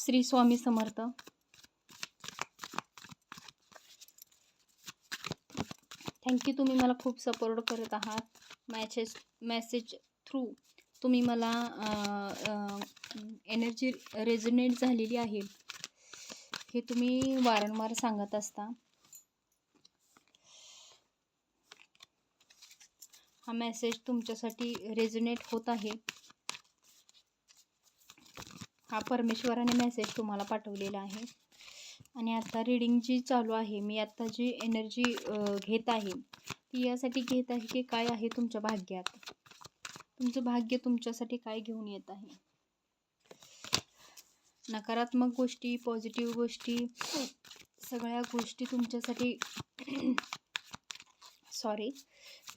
Shri Swami Samarth. Thank you तुम्ही मला खूप सपोर्ट करत आहात. मॅसेज मॅसेज थ्रू तुम्ही मला एनर्जी रेझोनेट झालेली आहे. हे तुम्ही वारंवार सांगत असता. हा मेसेज तुमच्यासाठी रेझोनेट होत आहे. हा परमेश्वराने मेसेज तुम्हाला पाठवलेला आहे. आणि आता रीडिंग जी चालू आहे मी आत्ता जी एनर्जी घेत आहे ती यासाठी घेत आहे की काय आहे तुमच्या भाग्यात? तुमचं भाग्य तुमच्यासाठी काय घेऊन येत आहे? नकारात्मक गोष्टी पॉझिटिव्ह गोष्टी सगळ्या गोष्टी तुमच्यासाठी सॉरी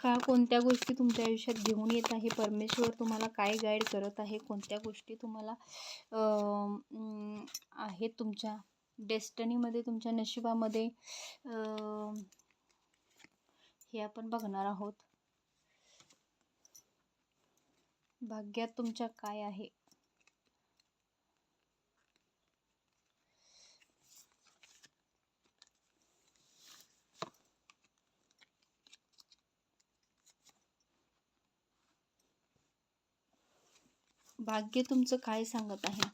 का कोणत्या गोष्टी तुमच्या आयुष्यात घेऊन येत आहे? परमेश्वर तुम्हाला काय गाईड करत आहे? कोणत्या गोष्टी तुम्हाला आहेत तुमच्या डेस्टनीमध्ये तुमच्या नशिबामध्ये? हे आपण बघणार आहोत. भाग्यात तुमच्या काय आहे? भाग्य तुमचं काय सांगत आहे?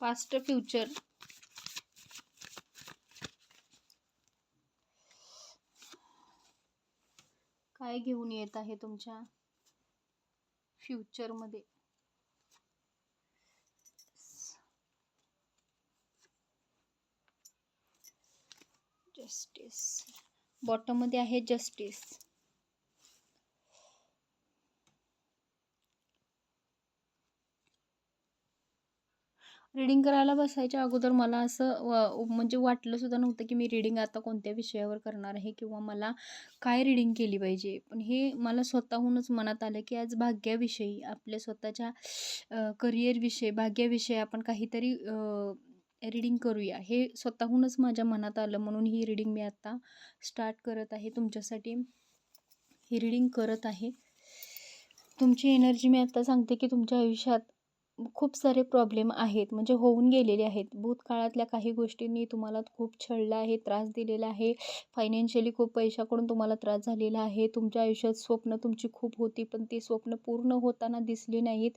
पास्ट फ्युचर काय घेऊन येत आहे तुमच्या फ्युचरमध्ये जस्टिस बॉटममध्ये आहे जस्टिस रीडिंग करायला बसायच्या अगोदर मला असं व म्हणजे वाटलंसुद्धा नव्हतं की मी रीडिंग आता कोणत्या विषयावर करणार आहे किंवा मला काय रीडिंग केली पाहिजे. पण हे मला स्वतःहूनच मनात आलं की आज भाग्याविषयी आपल्या स्वतःच्या करिअरविषयी भाग्याविषयी आपण काहीतरी रीडिंग करूया. हे स्वतःहूनच माझ्या मनात आलं म्हणून ही रीडिंग मी आत्ता स्टार्ट करत आहे. तुमच्यासाठी ही रीडिंग करत आहे. तुमची एनर्जी मी आत्ता सांगते की तुमच्या आयुष्यात खूप सारे प्रॉब्लेम आहेत म्हणजे होऊन गेलेले आहेत. भूतकाळातल्या काही गोष्टींनी तुम्हाला खूप छळलं आहे त्रास दिलेला आहे. फायनान्शियली खूप पैशाकडून तुम्हाला त्रास झालेला आहे. तुमच्या आयुष्यात स्वप्न तुमची खूप होती पण ती स्वप्न पूर्ण होताना दिसली नाहीत.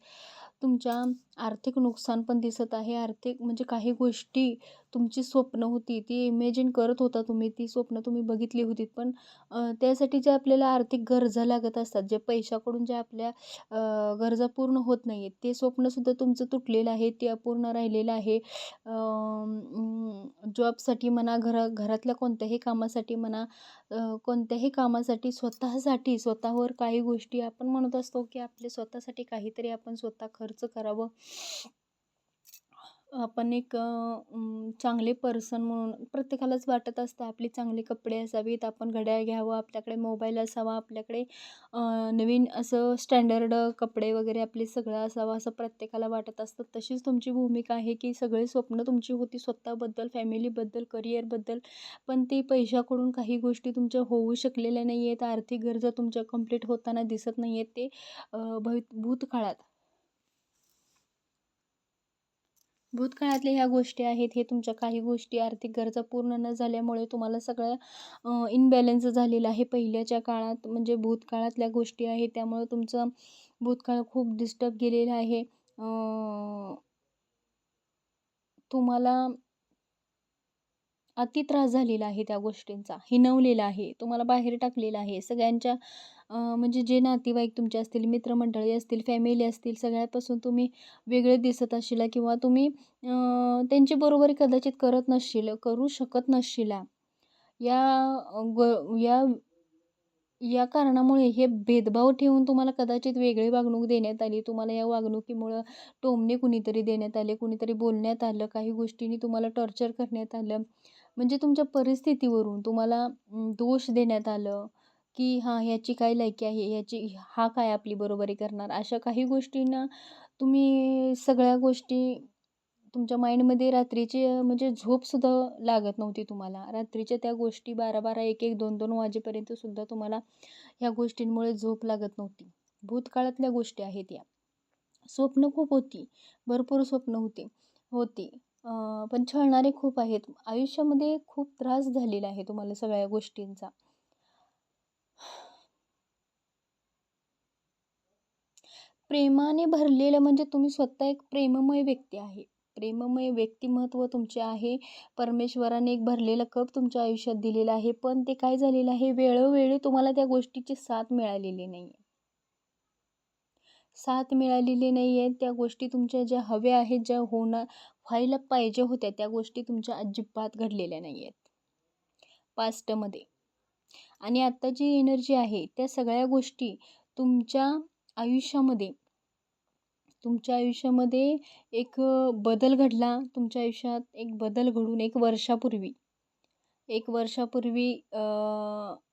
तुमच्या आर्थिक नुकसान पण दिसत आहे. आर्थिक म्हणजे काही गोष्टी तुमची स्वप्न होती ती इमेजिन करत होता तुम्ही ती स्वप्न तुम्ही बघितली होती. पण त्यासाठी जे आपल्याला आर्थिक गरजा लागत असतात जे पैशाकडून ज्या आपल्या गरजा पूर्ण होत नाही आहेत ते स्वप्नसुद्धा तुमचं तुटलेलं आहे ते अपूर्ण राहिलेलं आहे. जॉबसाठी म्हणा घरा घरातल्या कोणत्याही कामासाठी म्हणा कोणत्याही कामासाठी स्वतःसाठी स्वतःवर काही गोष्टी आपण म्हणत असतो की आपले स्वतःसाठी काहीतरी आपण स्वतः खर्च करावं. आपण एक चांगले पर्सन म्हणून प्रत्येकालाच वाटत असतं आपली चांगले कपडे असावेत आपण घड्याळ घ्यावं आपल्याकडे मोबाईल असावा आपल्याकडे नवीन असं स्टँडर्ड कपडे वगैरे आपले सगळं असावं असं प्रत्येकाला वाटत असतं. तशीच तुमची भूमिका आहे की सगळे स्वप्न तुमची होती स्वतःबद्दल फॅमिलीबद्दल करिअरबद्दल पण ते पैशाकडून काही गोष्टी तुमच्या होऊ शकलेल्या नाही आहेत आर्थिक गरजा तुमच्या कंप्लीट होताना दिसत नाही आहेत ते भवित भूतकाळात भूतकाळातल्या ह्या गोष्टी आहेत हे तुमच्या काही गोष्टी आर्थिक गरजा पूर्ण न झाल्यामुळे तुम्हाला सगळं इनबॅलन्स झालेलं आहे. पहिल्याच्या काळात म्हणजे भूतकाळातल्या गोष्टी आहेत त्यामुळं तुमचं भूतकाळ खूप डिस्टर्ब गेलेलं आहे. तुम्हाला अति त्रास झालेला आहे त्या गोष्टींचा. हिनवलेला आहे तुम्हाला बाहेर टाकलेला आहे. सगळ्यांच्या म्हणजे जे नातेवाईक तुमचे असतील मित्रमंडळी असतील फॅमिली असतील सगळ्यापासून तुम्ही वेगळे दिसत असशिला किंवा तुम्ही त्यांची बरोबरी कदाचित करत नसशील करू शकत नसशिला. या ग या या कारणामुळे हे भेदभाव ठेवून तुम्हाला कदाचित वेगळी वागणूक देण्यात आली. तुम्हाला या वागणुकीमुळं टोमणे कुणीतरी देण्यात आले कुणीतरी बोलण्यात आलं काही गोष्टींनी तुम्हाला टॉर्चर करण्यात आलं. म्हणजे तुमच्या परिस्थितीवरून तुम्हाला दोष देण्यात आलं की हां ह्याची काय लायकी आहे ह्याची हा काय आपली बरोबरी करणार? अशा काही गोष्टींना तुम्ही सगळ्या गोष्टी तुमच्या माइंडमध्ये रात्रीची म्हणजे झोपसुद्धा लागत नव्हती तुम्हाला. रात्रीच्या त्या गोष्टी बारा बारा एक एक दोन दोन वाजेपर्यंत सुद्धा तुम्हाला ह्या गोष्टींमुळे झोप लागत नव्हती. भूतकाळातल्या गोष्टी आहेत या. स्वप्न खूप होती. भरपूर स्वप्न होते होती. पण छळणारे खूप आहेत. आयुष्यामध्ये खूप त्रास झालेला आहे तुम्हाला सगळ्या गोष्टींचा. प्रेमाने भरलेलं म्हणजे तुम्ही स्वतः एक प्रेममय व्यक्ती आहे. प्रेममय व्यक्तिमत्व तुमचे आहे. परमेश्वराने एक भरलेला कप तुमच्या आयुष्यात दिलेला आहे. पण ते काय झालेलं आहे? वेळोवेळी तुम्हाला त्या गोष्टीची साथ मिळालेली नाही आहे साथ मिळालेली नाही आहे त्या गोष्टी तुमच्या ज्या हव्या आहेत ज्या होणार व्हायला पाहिजे होत्या त्या गोष्टी तुमच्या अजिबात घडलेल्या नाही आहेत पास्टमध्ये. आणि आत्ता जी एनर्जी आहे त्या सगळ्या गोष्टी तुमच्या आयुष्यामध्ये तुमच्या आयुष्यामध्ये एक बदल घडला तुमच्या आयुष्यात एक बदल घडून एक वर्षापूर्वी. एक वर्षापूर्वी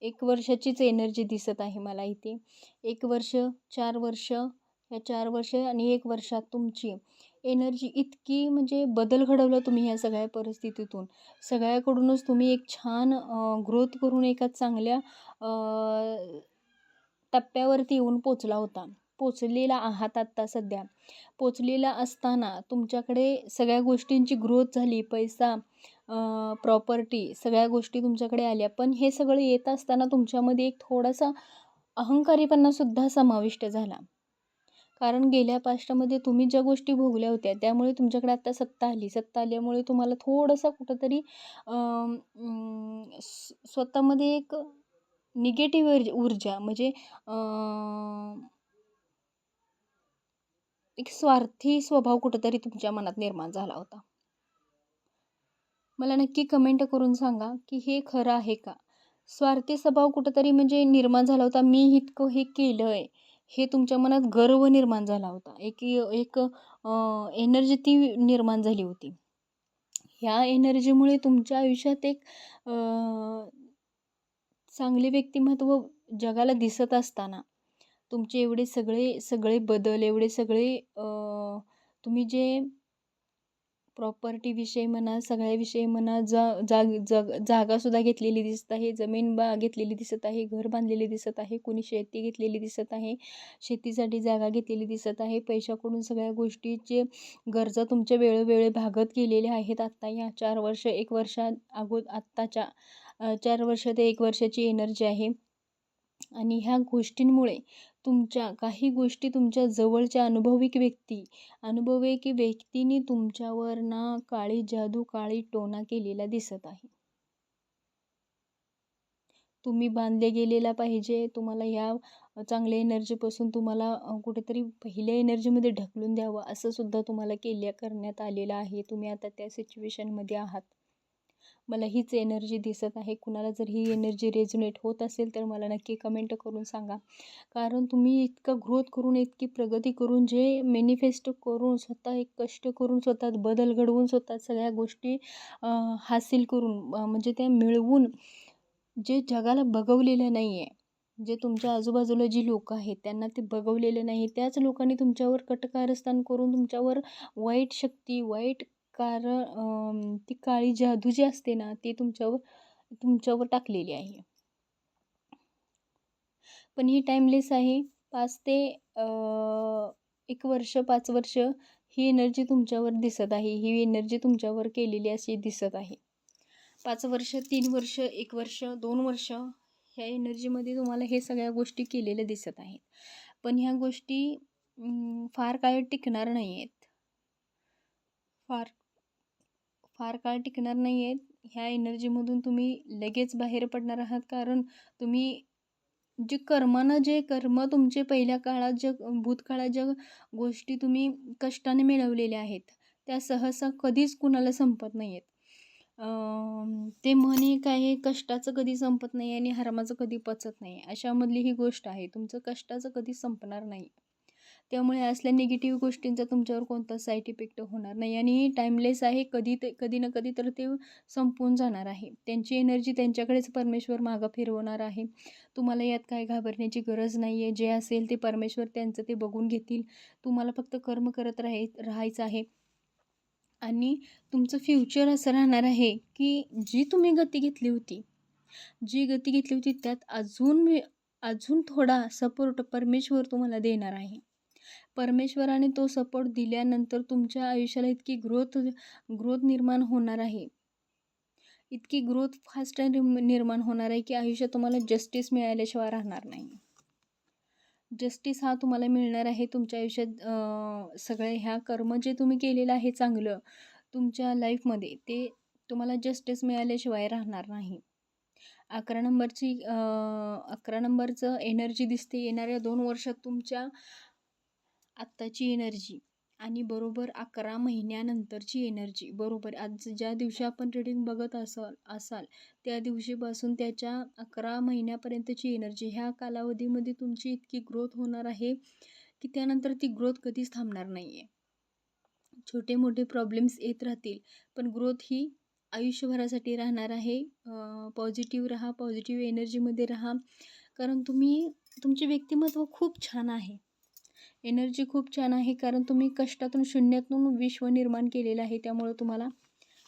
एक वर्षाचीच एनर्जी दिसत आहे मला इथे. एक वर्ष चार वर्ष या चार वर्ष आणि एक वर्षात तुमची एनर्जी इतकी म्हणजे बदल घडवला तुम्ही ह्या सगळ्या परिस्थितीतून. सगळ्याकडूनच तुम्ही एक छान ग्रोथ करून एका चांगल्या टप्प्यावरती येऊन पोचला होता. पोचलेला आहात आत्ता सध्या. पोचलेला असताना तुमच्याकडे सगळ्या गोष्टींची ग्रोथ झाली पैसा प्रॉपर्टी सगळ्या गोष्टी तुमच्याकडे आल्या. पण हे सगळं येत असताना तुमच्यामध्ये एक थोडासा अहंकारीपणासुद्धा समाविष्ट झाला. कारण गेल्या पास्टामध्ये तुम्ही ज्या गोष्टी भोगल्या होत्या त्यामुळे तुमच्याकडे आत्ता सत्ता आली. सत्ता आल्यामुळे तुम्हाला थोडंसं कुठंतरी स्वतःमध्ये एक निगेटिव्ह ऊर्जा म्हणजे एक स्वार्थी स्वभाव कुठंतरी तुमच्या मनात निर्माण झाला होता. मला नक्की कमेंट करून सांगा की हे खरं आहे का? स्वार्थी स्वभाव कुठंतरी म्हणजे निर्माण झाला होता मी इतकं हे केलं आहे हे तुमच्या मनात गर्व निर्माण झाला होता. एक एक एनर्जी ती निर्माण झाली होती. ह्या एनर्जीमुळे तुमच्या आयुष्यात एक चांगले व्यक्तिमत्व जगाला दिसत असताना तुमचे एवढे सगळे सगळे बदल एवढे सगळे तुम्ही जे प्रॉपर्टीविषयी म्हणा सगळ्याविषयी म्हणा जा जाग जग जागासुद्धा घेतलेली दिसत आहे जमीन बा घेतलेली दिसत आहे घर बांधलेले दिसत आहे कोणी शेती घेतलेली दिसत आहे शेतीसाठी जागा घेतलेली दिसत आहे पैशाकडून सगळ्या गोष्टीचे गरजा तुमच्या वेळोवेळी भागत गेलेल्या आहेत. आत्ता या चार वर्ष एक वर्षा अगो आत्ताच्या चार वर्ष ते एक वर्षाची एनर्जी आहे. आणि ह्या गोष्टींमुळे तुमच्या काही गोष्टी तुमच्या जवळच्या अनुभविक व्यक्ती अनुभविक व्यक्तीने तुमच्यावर ना काळी जादू काळी टोना केलेला दिसत आहे. तुम्ही बांधले गेलेला पाहिजे तुम्हाला ह्या चांगल्या एनर्जीपासून तुम्हाला कुठेतरी पहिल्या एनर्जीमध्ये ढकलून द्यावं असं सुद्धा तुम्हाला केल्या करण्यात आलेलं आहे. तुम्ही आता त्या सिच्युएशनमध्ये आहात. मला हीच एनर्जी दिसत आहे. कुणाला जर ही एनर्जी रेझोनेट होत असेल तर मला नक्की कमेंट करून सांगा. कारण तुम्ही इतकं ग्रोथ करून इतकी प्रगती करून जे मॅनिफेस्ट करून स्वतः एक कष्ट करून स्वतःत बदल घडवून स्वतः सगळ्या गोष्टी हासिल करून म्हणजे त्या मिळवून जे जगाला बघवलेलं नाही आहे जे तुमच्या आजूबाजूला जी लोक आहेत त्यांना ते बघवलेलं नाही त्याच लोकांनी तुमच्यावर कटकारस्थान करून तुमच्यावर वाईट शक्ती वाईट कारण ती काळी जादू जी असते ना ती तुमच्यावर तुमच्यावर टाकलेली आहे. पण ही टाईमलेस आहे. पाच ते एक वर्ष पाच वर्ष ही एनर्जी तुमच्यावर दिसत आहे. ही एनर्जी तुमच्यावर केलेली अशी दिसत आहे. पाच वर्ष तीन वर्ष एक वर्ष दोन वर्ष ह्या एनर्जीमध्ये तुम्हाला हे सगळ्या गोष्टी केलेल्या दिसत आहेत. पण ह्या गोष्टी फार काळ टिकणार नाही आहेत फार फार काळ टिकणार नाही आहेत ह्या एनर्जीमधून तुम्ही लगेच बाहेर पडणार आहात. कारण तुम्ही जे कर्मानं जे कर्म तुमचे पहिल्या काळात ज्या भूतकाळात ज्या गोष्टी तुम्ही कष्टाने मिळवलेल्या आहेत त्या सहसा कधीच कुणाला संपत नाही आहेत ते म्हणे काय कष्टाचं कधी संपत नाही आणि हरमाचं कधी पचत नाही अशामधली ही गोष्ट आहे. तुमचं कष्टाचं कधी संपणार नाही. त्यामुळे असल्या निगेटिव्ह गोष्टींचा तुमच्यावर कोणता साईड इफेक्ट होणार नाही. आणि टाईमलेस आहे कधी ते कधी ना कधी तर ते संपून जाणार आहे. त्यांची एनर्जी त्यांच्याकडेच परमेश्वर मागं फिरवणार आहे. तुम्हाला यात काय घाबरण्याची गरज नाही आहे जे असेल ते परमेश्वर त्यांचं ते बघून घेतील. तुम्हाला फक्त कर्म करत राहाय राहायचं आहे. आणि तुमचं फ्युचर असं राहणार आहे की जी तुम्ही गती घेतली होती जी गती घेतली होती त्यात अजून अजून थोडा सपोर्ट परमेश्वर तुम्हाला देणार आहे. परमेश्वराने तो सपोर्ट दिल्यानंतर तुमच्या आयुष्याला इतकी ग्रोथ ग्रोथ निर्माण होणार आहे. इतकी ग्रोथ फास्ट निर्माण होणार आहे की आयुष्यात तुम्हाला जस्टिस मिळाल्याशिवाय राहणार नाही. जस्टिस हा तुम्हाला मिळणार आहे तुमच्या आयुष्यात सगळे ह्या कर्म जे तुम्ही केलेलं आहे चांगलं तुमच्या लाईफमध्ये ते तुम्हाला जस्टिस मिळाल्याशिवाय राहणार नाही. अकरा नंबरची अकरा नंबरचं एनर्जी दिसते. येणाऱ्या दोन वर्षात तुमच्या आत्ताची एनर्जी आणि बरोबर अकरा महिन्यानंतरची एनर्जी बरोबर. आज ज्या दिवशी आपण रीडिंग बघत असाल असाल त्या दिवशीपासून त्याच्या अकरा महिन्यापर्यंतची एनर्जी ह्या कालावधीमध्ये तुमची इतकी ग्रोथ होणार आहे की त्यानंतर ती ग्रोथ कधीच थांबणार नाही आहे छोटे मोठे प्रॉब्लेम्स येत राहतील पण ग्रोथ ही आयुष्यभरासाठी राहणार आहे. पॉझिटिव्ह राहा पॉझिटिव्ह एनर्जीमध्ये राहा. कारण तुम्ही तुमचे व्यक्तिमत्व खूप छान आहे. एनर्जी खूप छान आहे कारण तुम्ही कष्टातून शून्यातून विश्व निर्माण केलेलं आहे त्यामुळं तुम्हाला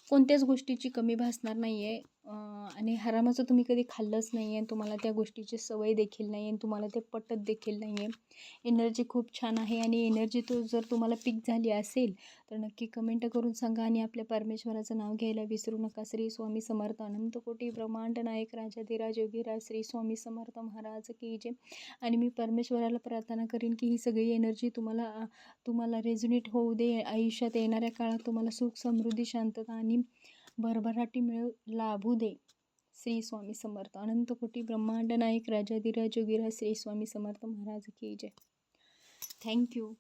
कोणत्याच गोष्टीची कमी भासणार नाही आहे आणि हरामाचं तुम्ही कधी खाल्लंच नाही आहे तुम्हाला त्या गोष्टीची सवय देखील नाही आहे तुम्हाला ते पटत देखील नाही आहे एनर्जी खूप छान आहे आणि एनर्जी तो जर तुम्हाला पिक झाली असेल तर नक्की कमेंट करून सांगा आणि आपल्या परमेश्वराचं नाव घ्यायला विसरू नका. श्री स्वामी समर्थ अनंत कोटी ब्रह्मांड नायक राजाधिराज योगीराज श्री स्वामी समर्थ महाराज की जे आणि मी परमेश्वराला प्रार्थना करीन की ही सगळी एनर्जी तुम्हाला तुम्हाला रेझुनेट होऊ दे. आयुष्यात येणाऱ्या काळात तुम्हाला सुख समृद्धी शांतता आणि भरभराटी मिळू लाभू दे. श्री स्वामी समर्थ. अनंत कोटी ब्रह्मांड नायक राजाधिराज योगीराज श्री स्वामी समर्थ महाराज की जय. थँक्यू